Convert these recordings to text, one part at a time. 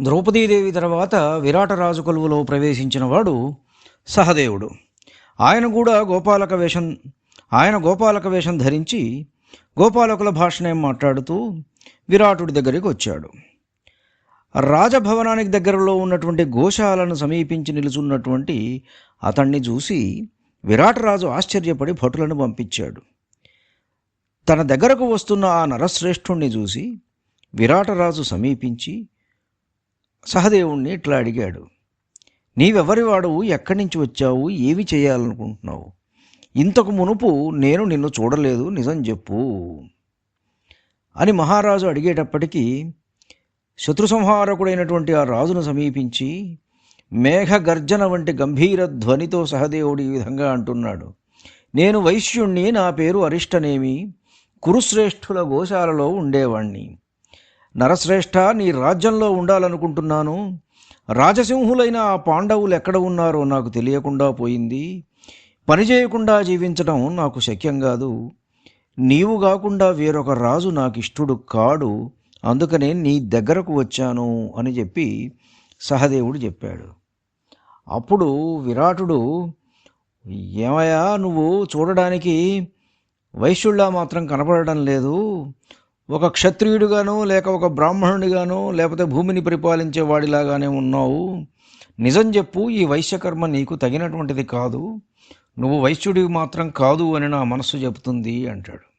ద్రౌపదీదేవి తర్వాత విరాటరాజు కొలువులో ప్రవేశించిన వాడు సహదేవుడు. ఆయన కూడా గోపాలక వేషం ఆయన గోపాలక వేషం ధరించి గోపాలకుల భాషనే మాట్లాడుతూ విరాటుడి దగ్గరికి వచ్చాడు. రాజభవనానికి దగ్గరలో ఉన్నటువంటి గోశాలను సమీపించి నిలుచున్నటువంటి అతన్ని చూసి విరాటరాజు ఆశ్చర్యపడి భటులను పంపించాడు. తన దగ్గరకు వస్తున్న ఆ నరశ్రేష్ఠుణ్ణి చూసి విరాటరాజు సమీపించి సహదేవుణ్ణి ఇట్లా అడిగాడు నీవెవరివాడవు ఎక్కడి నుంచి వచ్చావు? ఏమి చేయాలనుకుంటున్నావు? ఇంతకు మునుపు నేను నిన్ను చూడలేదు నిజం చెప్పు అని మహారాజు అడిగేటప్పటికీ శత్రు సంహారకుడైనటువంటి ఆ రాజును సమీపించి మేఘగర్జన వంటి గంభీర ధ్వనితో సహదేవుడు ఈ విధంగా అంటున్నాడు నేను వైశ్యుణ్ణి నా పేరు అరిష్టనేమి కురుశ్రేష్ఠుల గోశాలలో ఉండేవాణ్ణి. నరశ్రేష్ఠ నీ రాజ్యంలో ఉండాలనుకుంటున్నాను. రాజసింహులైన ఆ పాండవులు ఎక్కడ ఉన్నారో నాకు తెలియకుండా పోయింది. పని చేయకుండా జీవించడం నాకు శక్యం కాదు. నీవు కాకుండా వేరొక రాజు నాకు ఇష్టడు కాడు. అందుకనే నీ దగ్గరకు వచ్చాను అని చెప్పి సహదేవుడు చెప్పాడు. అప్పుడు విరాటుడు ఏమయ్యా నువ్వు చూడడానికి వైశ్యుళ్ళ మాత్రం కనపడడం లేదు. ఒక క్షత్రియుడిగాను లేక ఒక బ్రాహ్మణుడిగాను లేకపోతే భూమిని పరిపాలించే వాడిలాగానే ఉన్నావు. నిజం చెప్పు ఈ వైశ్యకర్మ నీకు తగినటువంటిది కాదు. నువ్వు వైశ్యుడివి మాత్రం కాదు అని నా మనస్సు చెబుతుంది అంటాడు.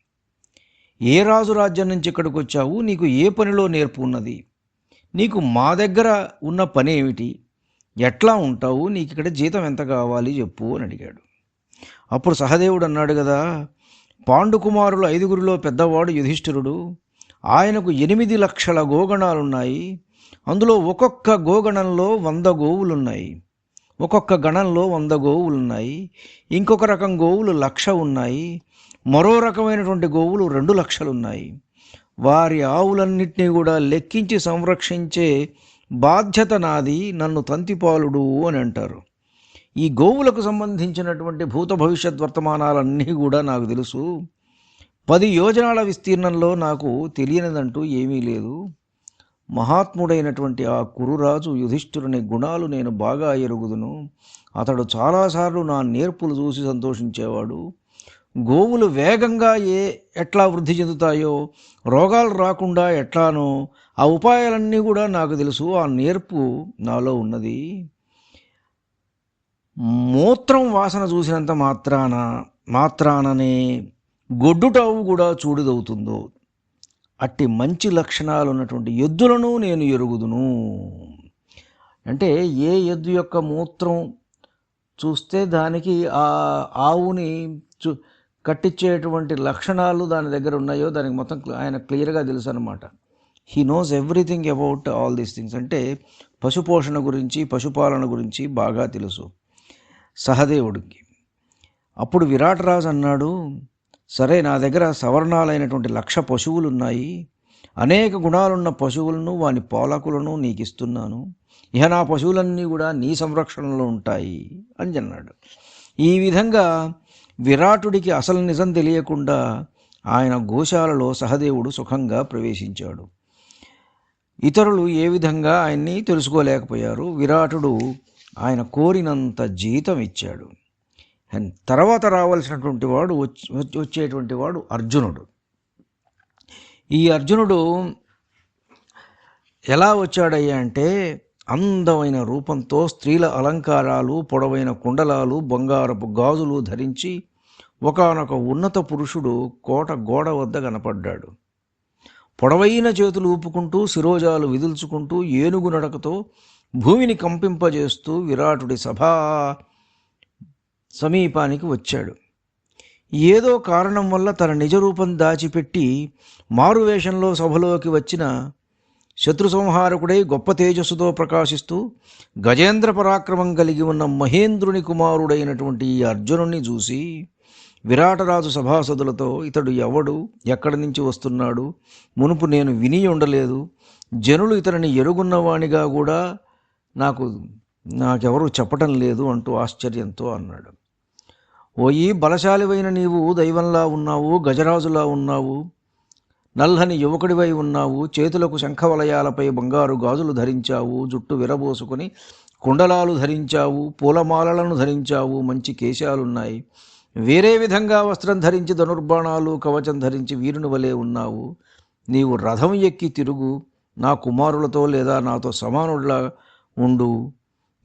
ఏ రాజు రాజ్యం నుంచి ఇక్కడికి వచ్చావు? నీకు ఏ పనిలో నేర్పు ఉన్నది? నీకు మా దగ్గర ఉన్న పని ఏమిటి? ఎట్లా ఉంటావు? నీకు ఇక్కడ జీతం ఎంత కావాలి? చెప్పు అని అడిగాడు. అప్పుడు సహదేవుడు అన్నాడు కదా పాండుకుమారుల ఐదుగురిలో పెద్దవాడు యుధిష్ఠిరుడు. ఆయనకు ఎనిమిది లక్షల గోగణాలున్నాయి. అందులో ఒక్కొక్క గోగణంలో వంద గోవులున్నాయి. ఒక్కొక్క గణంలో వంద గోవులున్నాయి. ఇంకొక రకం గోవులు లక్ష ఉన్నాయి. మరో రకమైనటువంటి గోవులు రెండు లక్షలున్నాయి. వారి ఆవులన్నింటినీ కూడా లెక్కించి సంరక్షించే బాధ్యత నాది నన్ను తంతిపాలుడు అని అంటారు. ఈ గోవులకు సంబంధించినటువంటి భూత భవిష్యత్ వర్తమానాలన్నీ కూడా నాకు తెలుసు. పది యోజనాల విస్తీర్ణంలో నాకు తెలియనిదంటూ ఏమీ లేదు. మహాత్ముడైనటువంటి ఆ కురురాజు యుధిష్ఠురుని గుణాలు నేను బాగా ఎరుగుదును. అతడు చాలాసార్లు నా నేర్పులు చూసి సంతోషించేవాడు. గోవులు వేగంగా ఏ ఎట్లా వృద్ధి చెందుతాయో రోగాలు రాకుండా ఎట్లానో ఆ ఉపాయాలన్నీ కూడా నాకు తెలుసు. ఆ నేర్పు నాలో ఉన్నది. మూత్రం వాసన చూసినంత మాత్రాన మాత్రాననే గొడ్డుటావు కూడా చూడుదవుతుందో. అట్టి మంచి లక్షణాలు ఉన్నటువంటి ఎద్దులను నేను ఎరుగుదును. అంటే ఏ ఎద్దు యొక్క మూత్రం చూస్తే దానికి ఆ ఆవుని చూ కట్టించేటువంటి లక్షణాలు దాని దగ్గర ఉన్నాయో దానికి మొత్తం ఆయన క్లియర్గా తెలుసు అనమాట he knows everything about all these things అంటే పశుపోషణ గురించి పశుపాలన గురించి బాగా తెలుసు. సహదేవుడికి. అప్పుడు విరాటరాజు అన్నాడు సరే నా దగ్గర సవర్ణాలైనటువంటి లక్ష పశువులు ఉన్నాయి అనేక గుణాలున్న పశువులను వాని పాలకులను నీకు ఇస్తున్నాను ఇహ నా పశువులన్నీ కూడా నీ సంరక్షణలో ఉంటాయి అని అన్నాడు. ఈ విధంగా విరాటుడికి అసలు నిజం తెలియకుండా ఆయన గోశాలలో సహదేవుడు సుఖంగా ప్రవేశించాడు. ఇతరులు ఏ విధంగా ఆయన్ని తెలుసుకోలేకపోయారు. విరాటుడు ఆయన కోరినంత జీతం ఇచ్చాడు. అండ్ తర్వాత రావాల్సినటువంటి వాడు వచ్చి వచ్చేటువంటి వాడు అర్జునుడు. ఈ అర్జునుడు ఎలా వచ్చాడయ్యా అంటే అందమైన రూపంతో స్త్రీల అలంకారాలు పొడవైన కుండలాలు బంగారపు గాజులు ధరించి ఒకానొక ఉన్నత పురుషుడు కోట గోడ వద్ద కనపడ్డాడు. పొడవైన చేతులు ఊపుకుంటూ శిరోజాలు విదుల్చుకుంటూ ఏనుగు నడకతో భూమిని కంపింపజేస్తూ విరాటుడి సభా సమీపానికి వచ్చాడు. ఏదో కారణం వల్ల తన నిజరూపం దాచిపెట్టి మారువేషంలో సభలోకి వచ్చిన శత్రు సంహారకుడై గొప్ప తేజస్సుతో ప్రకాశిస్తూ గజేంద్ర పరాక్రమం కలిగి ఉన్న మహేంద్రుని కుమారుడైనటువంటి ఈ అర్జునుణ్ణి చూసి విరాటరాజు సభాసదులతో ఇతడు ఎవడు ఎక్కడి నుంచి వస్తున్నాడు మునుపు నేను విని ఉండలేదు జనులు ఇతనిని ఎరుగున్నవానిగా కూడా నాకు నాకెవరూ చెప్పటం లేదు అంటూ ఆశ్చర్యంతో అన్నాడు. ఓయి బలశాలివైన నీవు దైవంలా ఉన్నావు గజరాజులా ఉన్నావు నల్లని యువకుడివై ఉన్నావు చేతులకు శంఖవలయాలపై బంగారు గాజులు ధరించావు జుట్టు విరబోసుకొని కుండలాలు ధరించావు పూలమాలలను ధరించావు మంచి కేశాలున్నాయి. వేరే విధంగా వస్త్రం ధరించి ధనుర్బాణాలు కవచం ధరించి వీరుని వలె ఉన్నావు. నీవు రథం ఎక్కి తిరుగు నా కుమారులతో లేదా నాతో సమానుడిలా ఉండు.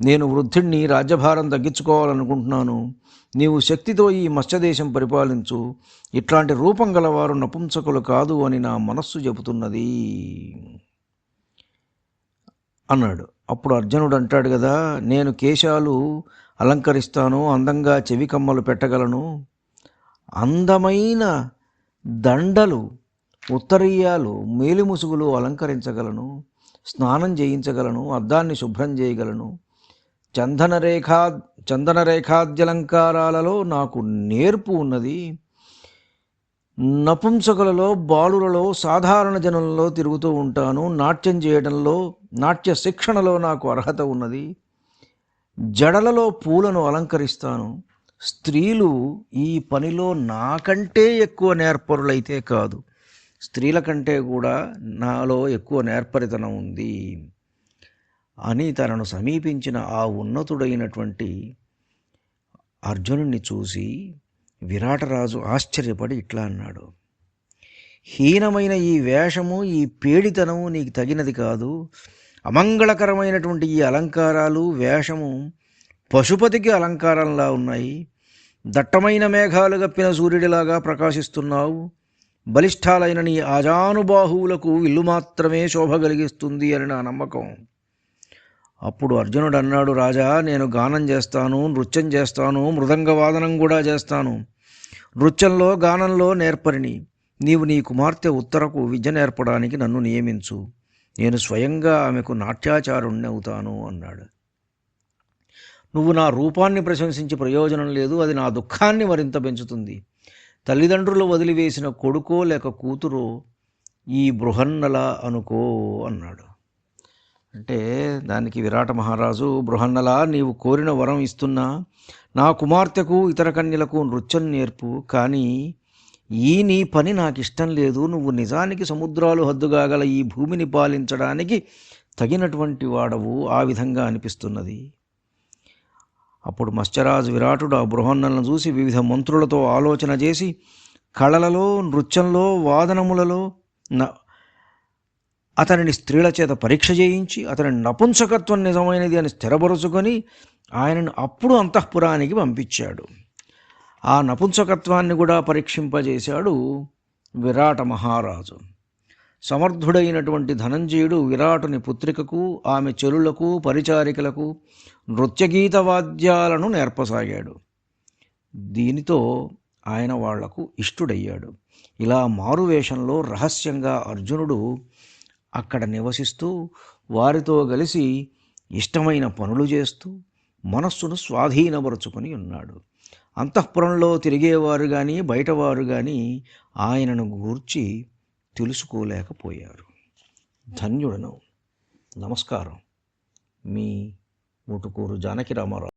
నేను వృద్ధుణ్ణి రాజ్యభారం తగ్గించుకోవాలనుకుంటున్నాను. నీవు శక్తితో ఈ మత్స్యదేశం పరిపాలించు. ఇట్లాంటి రూపం గలవారు నపుంసకులు కాదు అని నా మనస్సు చెబుతున్నది. అన్నాడు. అప్పుడు అర్జునుడు అంటాడు కదా నేను కేశాలు అలంకరిస్తాను అందంగా చెవి కమ్మలు పెట్టగలను. అందమైన దండలు ఉత్తరీయాలు మేలిముసుగులు అలంకరించగలను. స్నానం చేయించగలను అద్దాన్ని శుభ్రం చేయగలను. చందన రేఖా చందన రేఖాద్యలంకారాలలో నాకు నేర్పు ఉన్నది. నపుంసకులలో బాలులలో సాధారణ జనులలో తిరుగుతూ ఉంటాను. నాట్యం చేయడంలో నాట్య శిక్షణలో నాకు అర్హత ఉన్నది. జడలలో పూలను అలంకరిస్తాను. స్త్రీలు ఈ పనిలో నాకంటే ఎక్కువ నేర్పరులైతే కాదు. స్త్రీల కంటే కూడా నాలో ఎక్కువ నేర్పరితనం ఉంది అని తనను సమీపించిన ఆ ఉన్నతుడైనటువంటి అర్జునుణ్ణి చూసి విరాటరాజు ఆశ్చర్యపడి ఇట్లా అన్నాడు. హీనమైన ఈ వేషము ఈ పేడితనము నీకు తగినది కాదు. అమంగళకరమైనటువంటి ఈ అలంకారాలు వేషము పశుపతికి అలంకారంలా ఉన్నాయి. దట్టమైన మేఘాలు గప్పిన సూర్యుడిలాగా ప్రకాశిస్తున్నావు. బలిష్టాలైన నీ ఆజానుబాహువులకు ఇల్లు మాత్రమే శోభ కలిగిస్తుంది అని నా నమ్మకం. అప్పుడు అర్జునుడు అన్నాడు రాజా నేను గానం చేస్తాను నృత్యం చేస్తాను మృదంగ వాదనం కూడా చేస్తాను. నృత్యంలో గానంలో నేర్పరిని. నీవు నీ కుమార్తె ఉత్తరకు విద్య నేర్పడానికి నన్ను నియమించు. నేను స్వయంగా ఆమెకు నాట్యాచారుణ్ణి అవుతాను అన్నాడు. నువ్వు నా రూపాన్ని ప్రశంసించి ప్రయోజనం లేదు అది నా దుఃఖాన్ని మరింత పెంచుతుంది. తల్లిదండ్రులు వదిలివేసిన కొడుకో లేక కూతురు ఈ బృహన్నల అనుకో అన్నాడు. అంటే దానికి విరాట మహారాజు బృహన్నల నీవు కోరిన వరం ఇస్తున్నా. నా కుమార్తెకు ఇతర కన్యలకు నృత్యం నేర్పు. కానీ ఈ నీ పని నాకు ఇష్టం లేదు. నువ్వు నిజానికి సముద్రాలు హద్దుగా గల ఈ భూమిని పాలించడానికి తగినటువంటి వాడవు. ఆ విధంగా అనిపిస్తున్నది. అప్పుడు మత్స్యరాజు విరాటుడు ఆ బృహన్నలను చూసి వివిధ మంత్రులతో ఆలోచన చేసి కళలలో నృత్యంలో వాదనములలో న అతనిని స్త్రీల చేత పరీక్ష చేయించి అతని నపుంసకత్వం నిజమైనది అని స్థిరపరుచుకొని ఆయనను అప్పుడు అంతఃపురానికి పంపించాడు. ఆ నపుంసకత్వాన్ని కూడా పరీక్షింపజేశాడు విరాట మహారాజు. సమర్థుడైనటువంటి ధనంజయుడు విరాటుని పుత్రికకు ఆమె చెరులకు పరిచారికలకు నృత్యగీత వాద్యాలను నేర్పసాగాడు. దీనితో ఆయన వాళ్ళకు ఇష్టుడయ్యాడు. ఇలా మారువేషంలో రహస్యంగా అర్జునుడు అక్కడ నివసిస్తూ వారితో కలిసి ఇష్టమైన పనులు చేస్తూ మనస్సును స్వాధీనపరుచుకొని ఉన్నాడు. అంతఃపురంలో తిరిగేవారు కానీ బయటవారు కానీ ఆయనను గూర్చి తెలుసుకోలేకపోయారు. ధన్యుడను. నమస్కారం. మీ ముటుకూరు జానకి రామారావు.